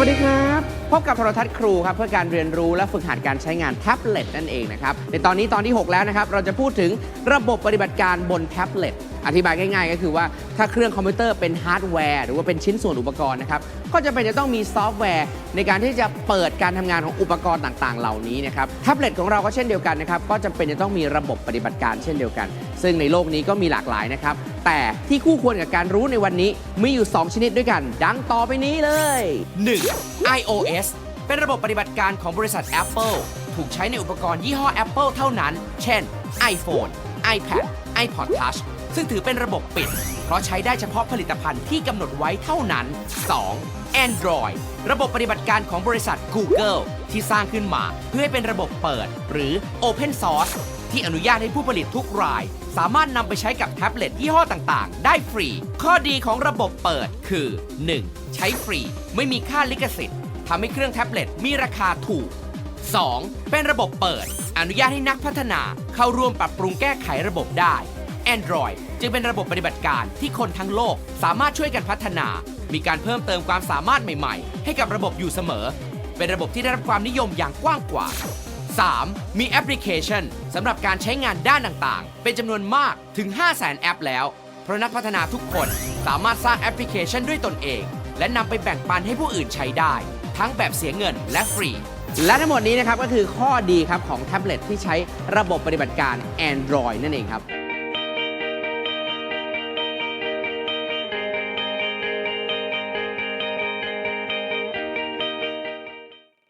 วัสดีครับ พบกับโทรทัศน์ครูครับ เพื่อการเรียนรู้และฝึกหัดการใช้งานแท็บเล็ตนั่นเองนะครับ ในตอนนี้ตอนที่ 6 แล้วนะครับ เราจะพูดถึงระบบปฏิบัติการบนแท็บเล็ต อธิบายง่ายๆ ก็คือว่าถ้าเครื่องคอมพิวเตอร์เป็นฮาร์ดแวร์หรือว่าเป็นชิ้นส่วนอุปกรณ์นะครับก็จะเป็นจะต้องมีซอฟต์แวร์ ในการที่จะเปิดการทำงานของอุปกรณ์ต่างๆ เหล่านี้นะครับแท็บเล็ตของเราก็เช่นเดียวกันนะครับก็จะเป็นจะต้องมีระบบปฏิบัติการเช่นเดียวกัน ซึ่งในโลกนี้ก็มีหลากหลายนะครับแต่ที่คู่ควรกับการรู้ในวันนี้มีอยู่ 2 ชนิดด้วยกัน ดังต่อไปนี้เลย 1. iOS เป็นระบบปฏิบัติการของบริษัท Apple ถูกใช้ในอุปกรณ์ยี่ห้อ Apple เท่านั้น เช่น iPhone, iPad, iPod Touch ซึ่งถือเป็นระบบปิด เพราะใช้ได้เฉพาะผลิตภัณฑ์ที่กำหนดไว้เท่านั้น 2. Android ระบบปฏิบัติการของบริษัท Google ที่สร้างขึ้นมาเพื่อให้เป็นระบบเปิด หรือ Open Source ที่อนุญาตให้ผู้ผลิตทุกราย สามารถนำไปใช้กับแท็บเล็ตยี่ห้อต่างๆ ได้ฟรี ข้อดีของระบบเปิดคือ 1. ใช้ฟรี ไม่มีค่าลิขสิทธิ์ทำให้เครื่องแท็บเล็ตมีราคาถูก 2. เป็นระบบเปิด อนุญาตให้นักพัฒนาเข้าร่วมปรับปรุงแก้ไขระบบได้ Android จึงเป็นระบบปฏิบัติการที่คนทั้งโลกสามารถช่วยกันพัฒนา มีการเพิ่มเติมความสามารถใหม่ๆ ให้กับระบบอยู่เสมอ เป็นระบบที่ได้รับความนิยมอย่างกว้างกว่า 3. มีแอปพลิเคชันสำหรับการใช้งานด้านต่างๆ เป็นจำนวนมากถึง 500,000 แอปแล้ว เพราะนักพัฒนาทุกคนสามารถสร้างแอปพลิเคชันด้วยตนเอง และนำไปแบ่งปันให้ผู้อื่นใช้ได้ ทั้งแบบเสียเงินและฟรี และทั้งหมดนี้นะครับก็คือข้อดีครับของแท็บเล็ตที่ใช้ระบบปฏิบัติการ Android นั่นเองครับ